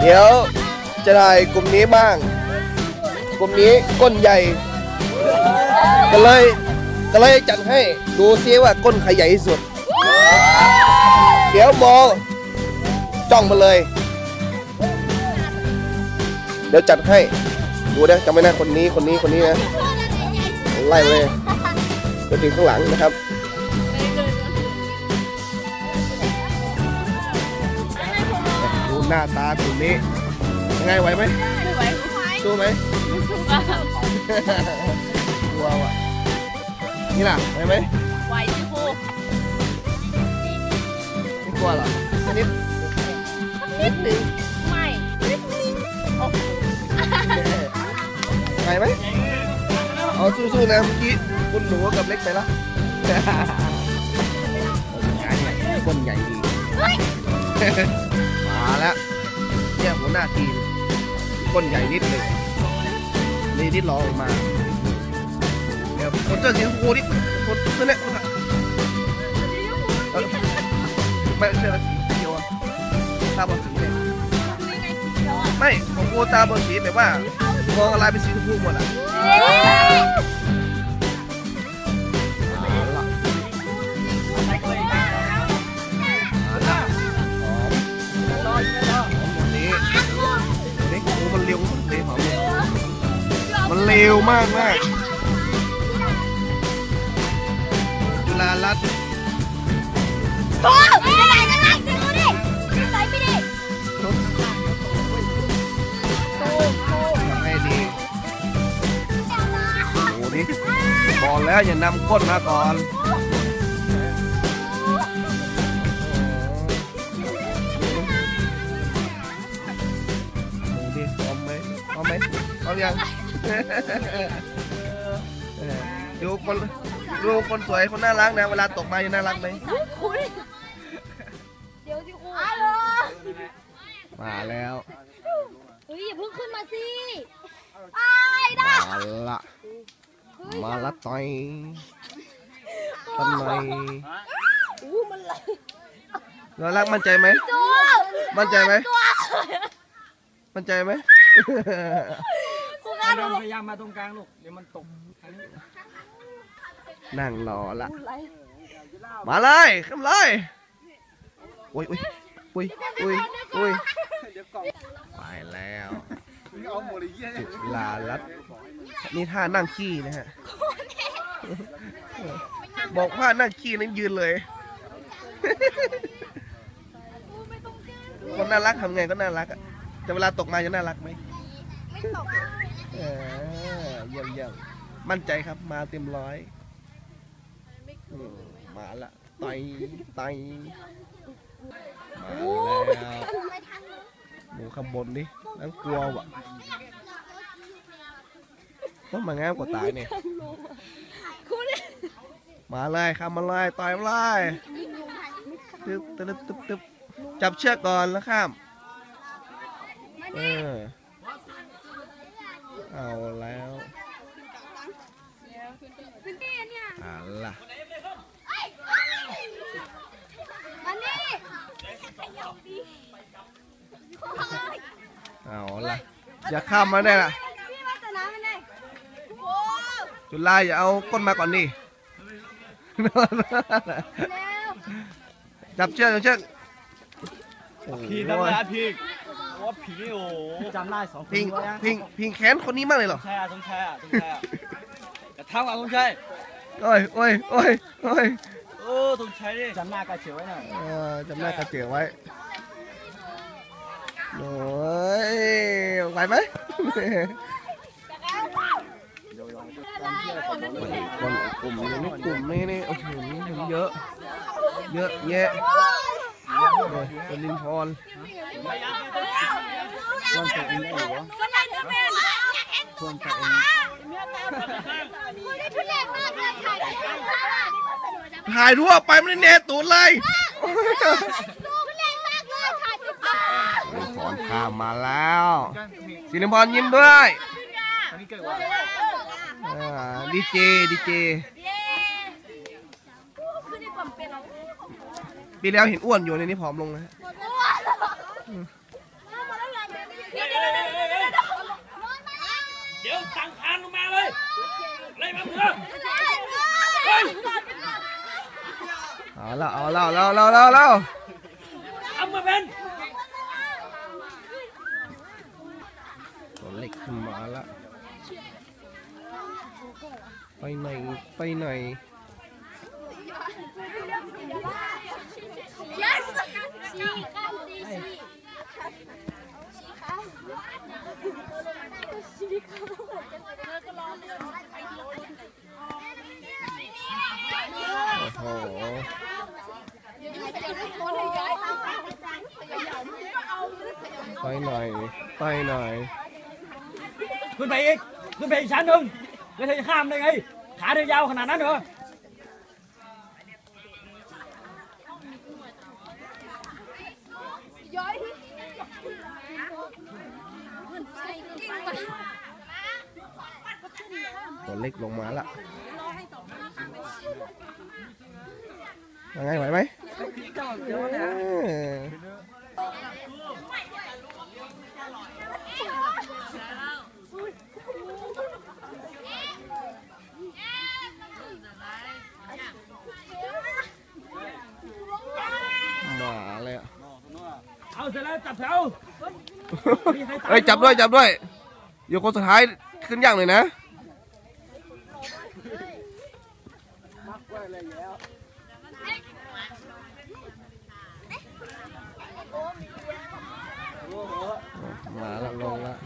เดี๋ยวจะได้กลุ่มนี้บ้าง กลุ่มนี้ก้นใหญ่ ก็เลยก็เลยจัดให้ดูซิว่าก้นใครใหญ่ที่สุด เดี๋ยวมองจ้องมาเลย เดี๋ยวจัดให้ ดูนะจำไม่ได้คนนี้คนนี้คนนี้นะไล่เลยไปถึงข้างหลังนะครับ หน้าตากลุ่มนี้ยังไงไหวไหมไม่ไหวสู้ไหมกลัวว่ะนี่ล่ะไหวไหมไหวสิครูไม่กลัวเหรอสักนิดนิดหนึ่งไม่นิดนึงโอ้โหไหวไหมเอาสู้ๆนะเมื่อกี้คุณหนูกับเล็กไปละใหญ่ก้นใหญ่ดีมา แล้วเนี่ยหัวหน้าทีมก้นใหญ่นิดหนึ่งนี่นิดรองลงมาเดี๋ยวคนเจ้าสีชมพูนี่คนนั่นแหละคนน่ะเอ้าไม่ใช่ละสีเขียวอะตาบอดสีเนี่ยไม่ของกูตาบอดสีแบบว่ามองอะไรเป็นสีชมพูหมดอะ ร็วมากมากจุฬารัตน์โอ้ยจะไหนจะไหนจะดูดิใส่ไปดิทำให้ดีโอ้ดิบอกแล้วอย่านำก้นมาก่อนโอ้ ดิพร้อมไหมพร้อมไหมพร้อมยังเออดูคนดูคนสวยคนน่ารักนะ เวลาตกมาจะน่ารักไหมคุณเดี๋ยวสิครูฮัลโหลมาแล้วเฮ้ยอย่าเพิ่งขึ้นมาสิอายนะมาละมาละต่อยตันหน่อยอู้มันไหลน่ารักมั่นใจไหมตัวมั่นใจไหมตัวมั่นใจไหมครูกาหนูพยายามมาตรงกลางลูก เดี๋ยวมันตกนั่งรอละ มาเลยขึ้นเลยอุ้ยอุ้ยอุ้ยอุ้ยอุ้ยไปแล้วจุฬาลัตน์นี่ท่านั่งขี้นะฮะ บอกว่านั่งขี้นั้นยืนเลย คนน่ารักทำไงก็น่ารักอะแต่เวลาตกมาจะน่ารักไหมไม่ตก เออเยี่ยมเยี่ยมมั่นใจครับมาเต็มร้อยอืมมาละไตไตมาแล้วดูข้างบนดินั่งกลัวว่ะต้องมางามกว่าตายเนี่ยคุณมาเลยครับมาเลยต่อยมาเลยตึ๊บตึ๊บตึ๊บตึ๊บจับเชือกก่อนแล้วข้าม เออ เอาแล้วคุณพี่เนี่ยเอาล่ะมานี่เอาล่ะ อย่าข้ามมาได้ล่ะพี่มาแต่น้ำมันเลยโอ้จุฬาอย่าเอาก้นมาก่อนดิเร็วจับเชือกจับเชือกโอ้โหพี่ทำงานพี่ ว่าผีโอ้จำได้สองคนพิงไว้นะพิงพิงแขนคนนี้มากเลยเหรอใช่อะต้องใช่อะต้องใช่อะจะทำอะต้องใช่โอ้ยโอ้ยโอ้ยโอ้ยเออต้องใช้ดิจำหน้ากระเฉียวไว้หน่อยเออจำหน้ากระเจียวไว้โอ้ยไหวไหมคนกลุ่มนี้นี่กลุ่มนี้นี่โอ้โหเห็นเยอะ เยอะแยะ เลยเป็นลินพรควรแต่เองได้หรอก็นั่งก็เป็นควรแต่เองคุณได้ทุเรศมากเลยถ่ายทุเรศมากถ่ายทั่วไปไม่ได้เนตูดเลยดูทุเรศมากเลยถ่ายทุกคนลินพรข้ามมาแล้วสิริพรยิ้มด้วยอันนี้เกิดว่าดีเจดีเจ ปีแล้วเห็นอ้วนอยู่ในนี้ผอมลงนะฮะเดี๋ยวงลงมาเลยเลยาเพื่อเฮ้ยเละเอาละเอาละเอาละเอาละเอามาเป็นตัวเล็กขึ้นมาละไปไหนไปไหนาเธอยาวขนาดนั้นเหรอตัวเล็กลงมาละยั งไงไหวไหมเออมาเลยอะ เอาเสร็จแล้วจับแถวมีใครตามเฮ้ยจับด้วยจับด้วยอยู่คนสุดท้ายขึ้นย่างเลยนะมาแล้วลงแล้ว